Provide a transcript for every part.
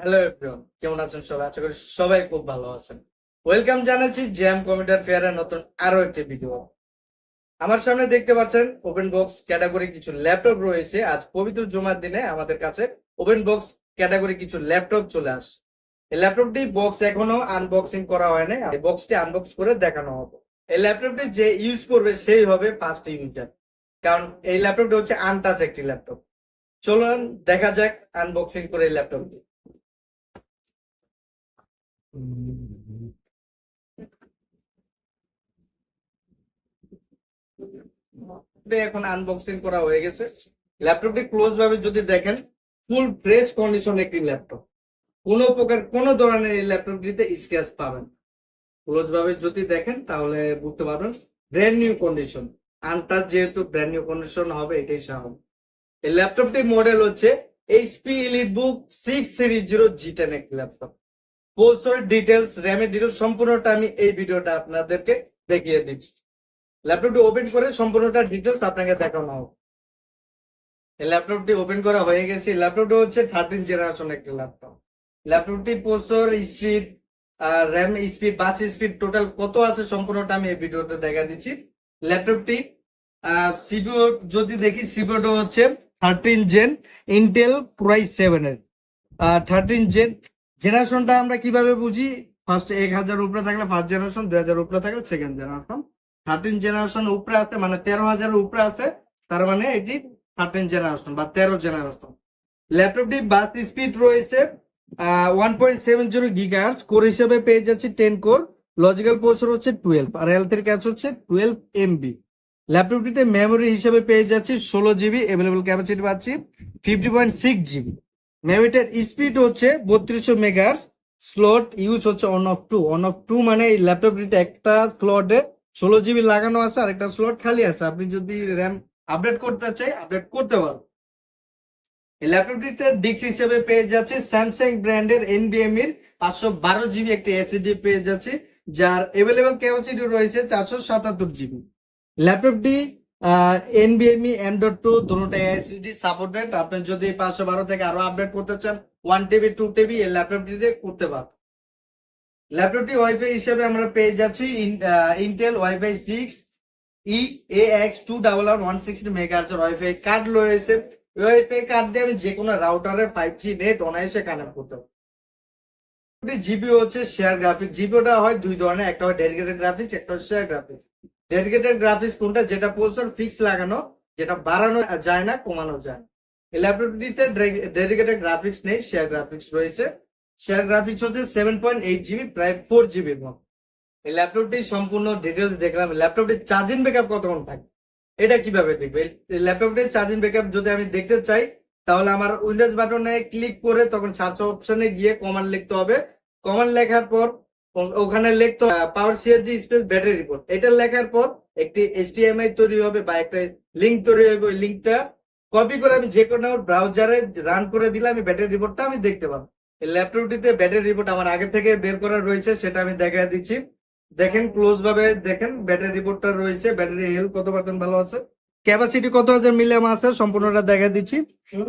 Hello everyone কেমন আছেন সবাই? আশা করি সবাই খুব ভালো আছেন। ওয়েলকাম জানাচ্ছি জ্যাম কম্পিউটার ফেয়ারের নতুন আরও একটি ভিডিও আমার সামনে দেখতে পাচ্ছেন ওপেন বক্স ক্যাটাগরি কিছু ল্যাপটপ রয়েছে। আজ পবিত্র জুমার দিনে আমাদের কাছে ওপেন বক্স ক্যাটাগরি কিছু ল্যাপটপ চলে আসে এই ল্যাপটপটি বক্স এখনও আনবক্সিং করা হয়নি এই বক্সটি আনবক্স করে দেখানো হবে। এই ল্যাপটপটি যে ইউজ করবে সেই হবে ফার্স্ট ইউজার কারণ এই ল্যাপটপটি হচ্ছে আনটাচ একটি ল্যাপটপ চলুন দেখা যাক আনবক্সিং করে এই ল্যাপটপটি এখন আনবক্সিং করা হয়ে গেছে। ল্যাপটপটি ক্লোজ ভাবে যদি দেখেন ফুল ফ্রেশ কন্ডিশন একটি ল্যাপটপ কোনো প্রকার, কোনো ধরনের এই ল্যাপটপটিতে স্ক্র্যাচ পাবেন ক্লোজ ভাবে যদি দেখেন, তাহলে বুঝতে পারবেন ব্র্যান্ড নিউ কন্ডিশন আনটাচ যেহেতু ব্র্যান্ড নিউ কন্ডিশন হবে, এটাই স্বাভাবিক। এই ল্যাপটপটি মডেল হচ্ছে HP elite book six three zero G ten একটি ল্যাপটপ প্রসেসরের ডিটেলস র্যামের ডিটেলস সম্পূর্ণটা আমি এই ভিডিওটা আপনাদেরকে দেখিয়ে দিচ্ছি। ল্যাপটপটি ওপেন করে সম্পূর্ণটা ডিটেলস আপনাকে দেখানো হবে। এই ল্যাপটপটি ওপেন করা হয়ে গেছে। ল্যাপটপটি হচ্ছে থার্টিন জেনারেশন একটি ল্যাপটপ ল্যাপটপটি processor speed RAM speed bus speed total কত আছে সম্পূর্ণটা আমি এই ভিডিওতে দেখা দিচ্ছি। ল্যাপটপটি সিপিও যদি দেখি সিপিওটা হচ্ছে thirteen gen Intel price seven এর। থার্টিন জেন জেনারেশনটা আমরা কীভাবে বুঝি? ফার্স্ট এক হাজার উপরে থাকলে ফার্স্ট জেনারেশন দুই হাজার উপরে থাকলে সেকেন্ড জেনারেশন থার্টিন জেনারেশন উপরে আছে মানে তেরো হাজার উপরে আছে, তার মানে এটি থার্টিন জেনারেশন বা তেরো জেনারেশন ল্যাপটপটি বাস স্পিড রয়েছে one point seven zero gigahertz core হিসেবে পেয়ে যাচ্ছে টেন কোর লজিক্যাল প্রসেসর হচ্ছে টুয়েলভ আর এল থ্রি ক্যাচ হচ্ছে টুয়েলভ এমবি ল্যাপটপটিতে মেমোরি হিসেবে পেয়ে যাচ্ছি ষোলো জিবি অ্যাভেলেবল ক্যাপাসিটি পাচ্ছি ফিফটি পয়েন্ট সিক্স জিবি মেমোরিটার স্পিড হচ্ছে বত্রিশশো মেগাহার্স স্লট ইউজ হচ্ছে one of two one of two মানে এই ল্যাপটপটিতে একটা স্লটে ষোলো জিবি লাগানো আছে, আর একটা স্লট খালি আছে। আপনি যদি র্যাম আপডেট করতে চাই আপডেট করতে পারবেন। এই ল্যাপটপটিতে ডিস্ক হিসেবে পেয়ে যাচ্ছে স্যামসাং ব্র্যান্ডের এনবিএম এর পাঁচশো বারো জিবি একটি এসএসডি পেয়ে যাচ্ছে, যার এভেলেবল ক্যাপাসিটি রয়েছে চারশো সাতাত্তর জিবি ল্যাপটপটি এনবিএমই এম ডট টু দুটোটা এসএসডি সাপোর্টেড আপনি যদি পাঁচশো বারো থেকে আরও আপডেট করতে চান ওয়ান টিবি টু টিবি এই ল্যাপটপটিতে করতে পারবেন। ল্যাপটপটি ওয়াইফাই হিসেবে আমরা পেয়ে যাচ্ছি Intel wifi six E A X two double one one sixty মেগাহার্জের wifi card রয়েছে। ওয়াইফাই কার্ড দিয়ে আমি যে কোনো রাউটারের ফাইভ জি নেট অনায়াসে কানেক্ট করতে পারব। জিবি হচ্ছে শেয়ার গ্রাফিক্স জিবিওটা হয় দুই ধরনের, একটা হয় ডেডিকেটেড গ্রাফিক্স একটা হচ্ছে শেয়ার গ্রাফিক্স ডেডিকেটেড গ্রাফিক্স কোনটা? যেটা প্রসেসর ফিক্স লাগানো, যেটা বাড়ানো যায় না, কমানো যায়। এই ল্যাপটপটিতে ডেডিকেটেড গ্রাফিক্স নেই শেয়ার গ্রাফিক্স রয়েছে। শেয়ার গ্রাফিক্স হচ্ছে সেভেন পয়েন্ট এইট জিবি প্রায় ফোর জিবির মতো। এই ল্যাপটপটি সম্পূর্ণ ডিটেলস দেখলাম। ল্যাপটপটির চার্জিং ব্যাকআপ কতক্ষণ থাকে? এটা কীভাবে দেখবে? এই ল্যাপটপটির চার্জিং ব্যাকআপ যদি আমি দেখতে চাই, তাহলে আমার উইন্ডোজ বাটনে ক্লিক করে তখন সার্চ অপশনে গিয়ে কমান্ড লিখতে হবে। কমান্ড লেখার পর ওখানে লিখতে power CSD space battery report এটা লেখার পর একটি এইচটিএমআই তৈরি হবে বা একটা লিঙ্ক তৈরি হবে ওই লিঙ্কটা কপি করে আমি যে কোনো ব্রাউজারে রান করে দিলে আমি ব্যাটারি রিপোর্টটা আমি দেখতে পাবো। এই ল্যাপটপটিতে ব্যাটারি রিপোর্ট আমার আগে থেকে বের করা রয়েছে সেটা আমি দেখা দিচ্ছি। দেখেন ক্লোজ ভাবে দেখেন ব্যাটারি রিপোর্টটা রয়েছে। ব্যাটারি হেলথ কত পার্সেন্ট ভালো আছে? ক্যাপাসিটি কত হাজার মিলিয়াম আছে? সম্পূর্ণটা দেখা দিচ্ছি।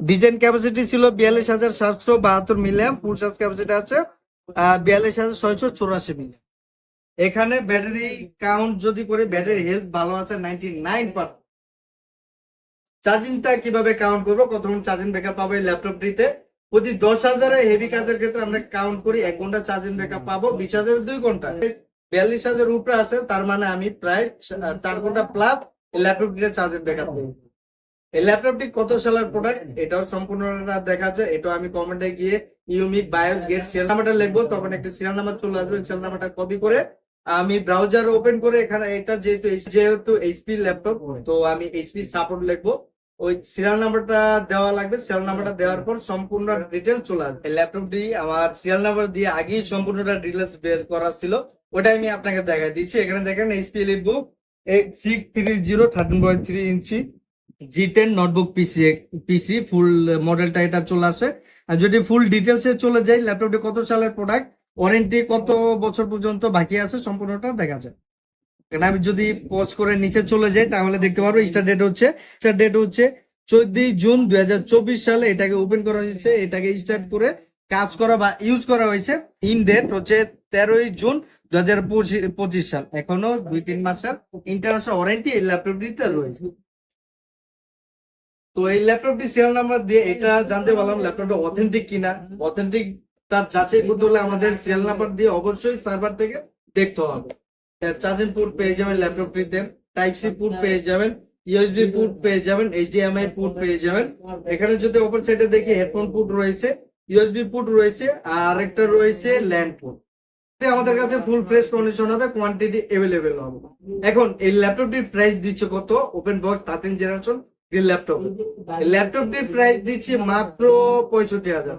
ডিজাইন ক্যাপাসিটি ছিল বিয়াল্লিশ হাজার সাতশো বাহাত্তর মিলিয়াম ফুল চার্জ ক্যাপাসিটি আছে। বিয়াল্লিশ হাজার ছয়শো চৌরাশি মিলিয়াম এখানে ব্যাটারি কাউন্ট যদি করে, ব্যাটারি হেলথ ভালো আছে নাইনটি নাইন পার্সেন্ট চার্জিংটা কীভাবে কাউন্ট করব? কতক্ষণ চার্জিং ব্যাকআপ পাবো এই ল্যাপটপটিতে প্রতি দশ হাজারে হেভি কাজের ক্ষেত্রে আমরা কাউন্ট করি, এক ঘণ্টা চার্জিং ব্যাকআপ পাবো, বিশ হাজারের দুই ঘণ্টা। বিয়াল্লিশ হাজার উপরে আছে, তার মানে আমি প্রায় চার ঘণ্টা প্লাস ল্যাপটপটিতে চার্জিং ব্যাকআপ পাবো এই ল্যাপটপটি কত সালের প্রোডাক্ট এটাও সম্পূর্ণটা দেখা আছে এটাও আমি কমেন্টে গিয়ে ইউনিক বায়োস গেট সিরিয়াল নাম্বারটা লিখব। তখন একটা সিরিয়াল নাম্বার চলে আসবে। সিরিয়াল নাম্বারটা কপি করে আমি ব্রাউজার ওপেন করে এখানে এটা যেহেতু যেহেতু এইচপি ল্যাপটপ তো আমি এইচপি সাপোর্ট লিখব। ওই সিরিয়াল নাম্বারটা দেওয়া লাগবে। সিরিয়াল নাম্বারটা দেওয়ার পর সম্পূর্ণ ডিটেল চলে আসবে। ল্যাপটপটি আমার সিরিয়াল নাম্বার দিয়ে আগেই সম্পূর্ণটা ডিটেলস বের করা ছিল। ওটা আমি আপনাকে দেখাই দিচ্ছি। এখানে দেখেন HP eight six three zero thirteen point three inch G ten notebook PC PC full মডেলটা এটা চলে আসে। আর যদি ফুল ডিটেলস চলে যাই ল্যাপটপটি কত সালের প্রোডাক্ট ওয়ারেন্টি কত বছর পর্যন্ত বাকি আছে? সম্পূর্ণটা দেখা যায় এখানে আমি যদি পজ করে নিচে চলে যাই, তাহলে দেখতে পারব স্টার ডেট হচ্ছে। স্টার ডেট হচ্ছে চোদ্দই জুন দুই হাজার চব্বিশ সালে। এটাকে ওপেন করা হয়েছে। এটাকে স্টার্ট করে কাজ করা বা ইউজ করা হয়েছে ইন ডেট হচ্ছে তেরোই জুন দু হাজার পঁচিশ সাল। এখনও দুই তিন মাসের ইন্টারন্যাশনাল ওয়ারেন্টি এই ল্যাপটপটিতে রয়েছে। তো এই ল্যাপটপটি সিরিয়াল নাম্বার দিয়ে এটা জানতে পারলাম ল্যাপটপটা অথেন্টিক কিনা অথেন্টিক তার যাচাই করতে হলে আমাদের সিরিয়াল নাম্বার দিয়ে অবশ্যই সার্ভার থেকে দেখতে হবে। চার্জিং পোর্ট পেয়ে যাবেন ল্যাপটপটিতে টাইপ সি পোর্ট পেয়ে যাবেন ইউএসবি পোর্ট পেয়ে যাবেন এইচডিএমআই পোর্ট পেয়ে যাবেন। এখানে যদি ওপর সাইডে দেখি হেডফোন পোর্ট রয়েছে ইউএসবি পোর্ট রয়েছে আর একটা রয়েছে ল্যান্ড পোর্ট আমাদের কাছে ফুল ফ্রেশ কন্ডিশন হবে কোয়ান্টিটি এভেলেবেল হবে। এখন এই ল্যাপটপটির প্রাইস দিচ্ছে কত? Open box thirteen generation laptop ল্যাপটপটির price দিচ্ছে মাত্র পঁয়ষট্টি হাজার।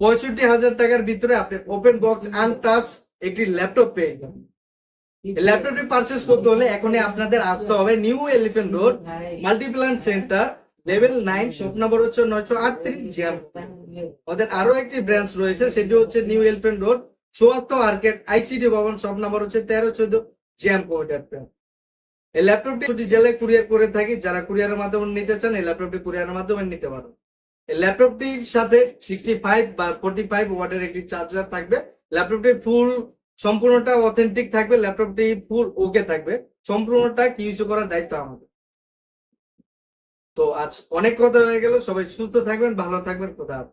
পঁয়ষট্টি হাজার টাকার ভিতরে আপনি ওপেন বক্স আনটাচ একটি ল্যাপটপ পেয়ে যাবেন। ল্যাপটপটি পারচেস করতে হলে এখনই আপনাদের আসতে হবে New Elephant Road Multiplan Center level nine shop number হচ্ছে নয়শো আটত্রিশ জ্যাম ওদের আরও একটি ব্রাঞ্চ রয়েছে সেটি হচ্ছে নিউ এলিফেন্ট রোড সোয়াত্ত আর্কেট আইসিটি ভবন শপ নাম্বার হচ্ছে তেরো চোদ্দ জ্যাম কোয়ার্টার এই ল্যাপটপটি ছুটি জেলায় কুরিয়ার করে থাকি, যারা কুরিয়ারের মাধ্যমে নিতে চান, এই ল্যাপটপটি কুরিয়ারের মাধ্যমে নিতে পারেন এই ল্যাপটপটির সাথে সিক্সটি ফাইভ বা ফোর্টি ফাইভ ওয়াটের একটি চার্জার থাকবে। ল্যাপটপটি ফুল সম্পূর্ণটা অথেন্টিক থাকবে ল্যাপটপটি ফুল ওকে থাকবে। সম্পূর্ণটা কি ইউজ করার দায়িত্ব আমাদের। তো আজ অনেক কথা হয়ে গেল, সবাই সুস্থ থাকবেন, ভালো থাকবেন হাফেজ।